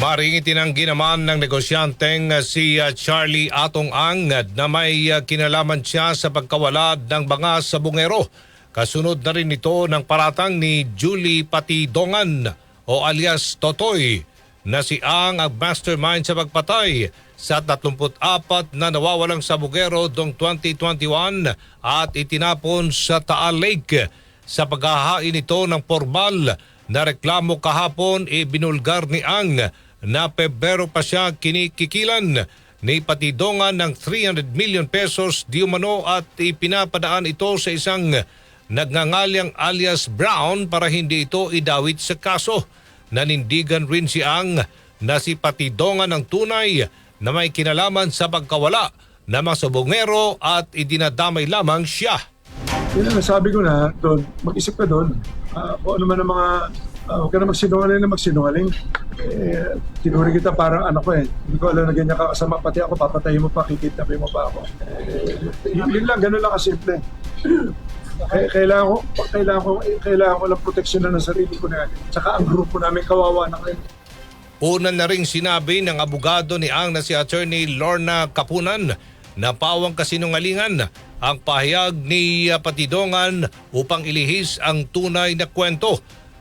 Maring itinanggi naman ng negosyanteng uh, si uh, Charlie Atong Ang uh, na may kinalaman siya sa pagkawala ng mga sabungero. Kasunod na rin ito ng paratang ni Julie Patidongan o alias Totoy na si Ang ang mastermind sa pagpatay sa 34 na nawawalang sabungero noong 2021 at itinapon sa Taal Lake sa paghahain ito ng formal na reklamo kahapon ibinulgar ni Ang na Pebrero pa siya kinikikilan ni patidongan ng 300 million pesos di umano at ipinapadaan ito sa isang nagngangalyang alias Brown para hindi ito idawit sa kaso. Nanindigan rin si Ang na si patidongan ng tunay na may kinalaman sa pagkawala ng mga sabongero at idinadamay lamang siya. Yun ang sabi ko na doon, mag-isip ka doon. Ah, kung ano man ang mga, uh, huwag ka na magsinungaling na magsinungaling. Eh, tinuri kita parang anak ko eh. Hindi ko alam na ganyan ka kasama. Pati ako, papatayin mo pa, kikidnapin mo pa ako. Eh, yun, yun lang, ganun lang kasimple. Kailangan ko, kailangan ko, kailangan ko lang proteksyon na ng sarili ko na. Tsaka ang grupo namin kawawa na kayo. Una na ring sinabi ng abogado ni Ang na si Attorney Lorna Kapunan na pawang kasinungalingan ang pahayag ni uh, Patidongan upang ilihis ang tunay na kwento.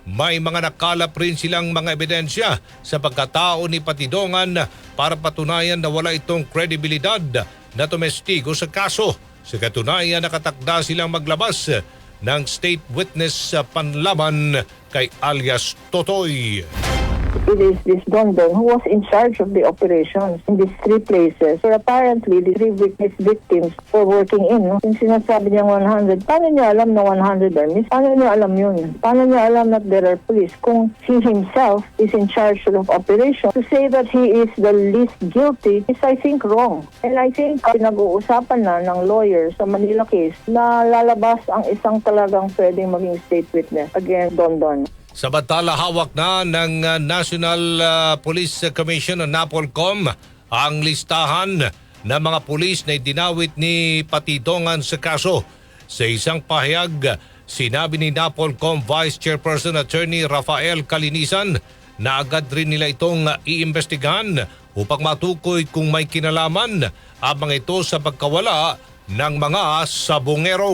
May mga nakalap rin silang mga ebidensya sa pagkatao ni Patidongan para patunayan na wala itong kredibilidad na tumestigo sa kaso. Sa katunayan nakatakda silang maglabas ng state witness sa panlaban kay alias Totoy. It is this Don Don who was in charge of the operations in these three places where apparently the three witness victims were working in. No? Yung sinasabi niyang 100, paano niya alam na 100 are miss? Paano niya alam yun? Paano niya alam that there are police kung he himself is in charge of operations? To say that he is the least guilty is I think wrong. And I think pinag-uusapan na ng lawyer sa Manila case na lalabas ang isang talagang pwedeng maging state witness against Don Don. Samantala hawak na ng uh, National uh, Police Commission o NAPOLCOM ang listahan ng mga pulis na dinawit ni Patidongan sa kaso. Sa isang pahayag, sinabi ni NAPOLCOM Vice Chairperson Attorney Rafael Kalinisan na agad rin nila itong iimbestigahan upang matukoy kung may kinalaman ang mga ito sa pagkawala ng mga sabungero.